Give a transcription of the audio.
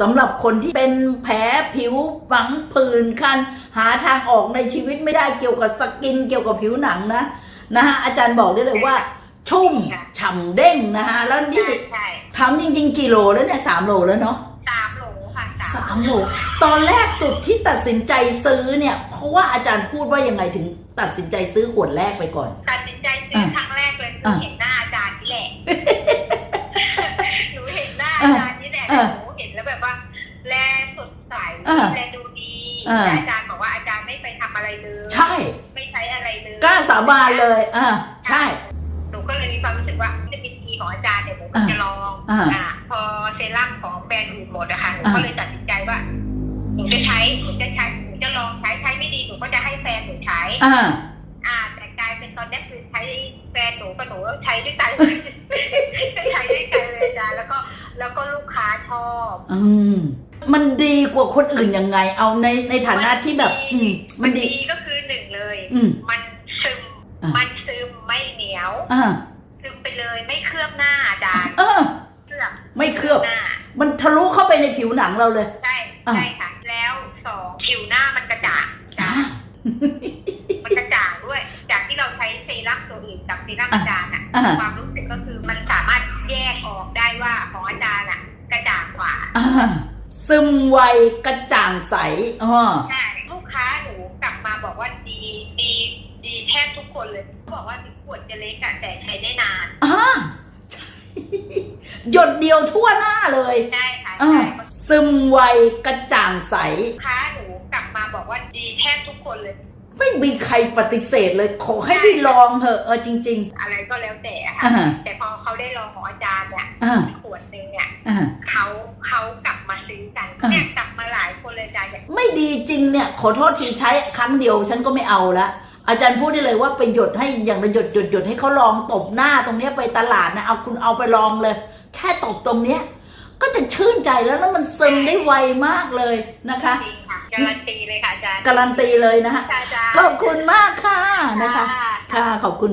สำหรับคนที่เป็นแผลผิวฝังผื่นคัน หาทางออกในชีวิตไม่ได้เกี่ยวกับสกินเกี่ยวกับผิวหนังนะนะฮะอาจารย์บอกได้เลยว่า ชุ่มฉ่ำเด้งนะฮะแล้วนี่ใช่ใช่ทำจริง ๆกี่โลแล้วเนี่ยสามโลแล้วเนาะสามโหลค่ะสามโลตอนแรกสุดที่ตัดสินใจซื้อเนี่ย เพราะว่าอาจารย์พูดว่ายังไงถึงตัดสินใจซื้อขวดแรกไปก่อน ตัดสินใจซื้อครั้งแรกเลยคืออะเห็นหน้าอาจารย์นี่แหละหนูเห็นหน้าอะอาจารย์นี่แหละ อะ หนูเห็นแล้วแบบว่า แลส ดใสอะแลดูดีอะแต่อาจารย์บอกว่าอาจารย์ไม่ไปทำอะไรเลยใช่ ไม่ใช้อะไรเลยกล้าสาบานเลยอ่าใช่ หนูก็เลยมีความรู้สึกว่าจะมีทีของอาจารย์เนี่ยหนูก็จะลองอะอะพอเซรั่มของแบรนด์อื่นหมดอะค่ะหนูอะก็เลยตัดสินใจว่าหนูจะใช้หนูจะใช้หนูจะลองใช้ใช้ไม่ดีหนูก็จะให้แฟนหนูใช้ อ่า อ่าแต่กลายเป็นตอนนี้คือใช้แฟนหนูกับหนูใช้ด้วยกัน ชอบ อืมมันดีกว่าคนอื่นยังไง เอาในในฐานะที่แบบ อืม มันดี ก็คือหนึ่งเลย อืม มันซึม อะ มันซึมไม่เหนียว อ่าซึมไปเลยไม่เคลือบหน้าอาจารย์เออ เคลือบไม่เคลือบ หน้า มันทะลุเข้าไปในผิวหนังเราเลย ใช่ อะ ใช่ค่ะ แล้วสองผิวหน้ามันกระจ่างจ้ามันกระจ่างด้วย จากที่เราใช้เซรั่มตัวอื่นกับเซรั่มอาจารย์อะอ่าความรู้ อ่าซึมไวกระจ่างใสอ๋อใช่ลูกค้าหนูกลับมาบอกว่าดีดีดีแทบทุกคนเลยเขาบอกว่าถึงขวดจะเล็กอะแต่ใช้ได้นานอ่าใช่หยดเดียวทั่วหน้าเลยใช่ค่ะอ่าใช่ซึมไวกระจ่างใส ลูกค้าหนูกลับมาบอกว่าดีแทบทุกคนเลย ไม่มีใครปฏิเสธเลย ขอให้ได้ลองเถอะเออจริง อะไรก็แล้วแต่อะๆค่ะอ่าแต่พอเขาได้ลองของอาจารย์เนี่ยอ่าขวดหนึงเนี่ยอ่า เขาเขากลับมาซื้อกันอ่า เนี่ยกลับมาหลายคนเลยอาจารย์อย่างไม่ดีจริงเนี่ย ขอโทษทีใช้ครั้งเดียว ฉันก็ไม่เอาละอาจารย์พูดได้เลยว่าไปหยดให้อย่างละหยดหยดหยดให้เขาลองตบหน้าตรงเนี้ยไปตลาดนะเอาคุณเอาไปลองเลย แค่ตบตรงเนี้ย ก็จะชื่นใจแล้วแล้วมันซึมได้ไวมากเลยนะคะ จริงค่ะ การันตีเลยค่ะอาจารย์การันตีเลยนะฮะอาจารย์ขอบคุณมากค่ะนะคะ ค่ะค่ะขอบคุณ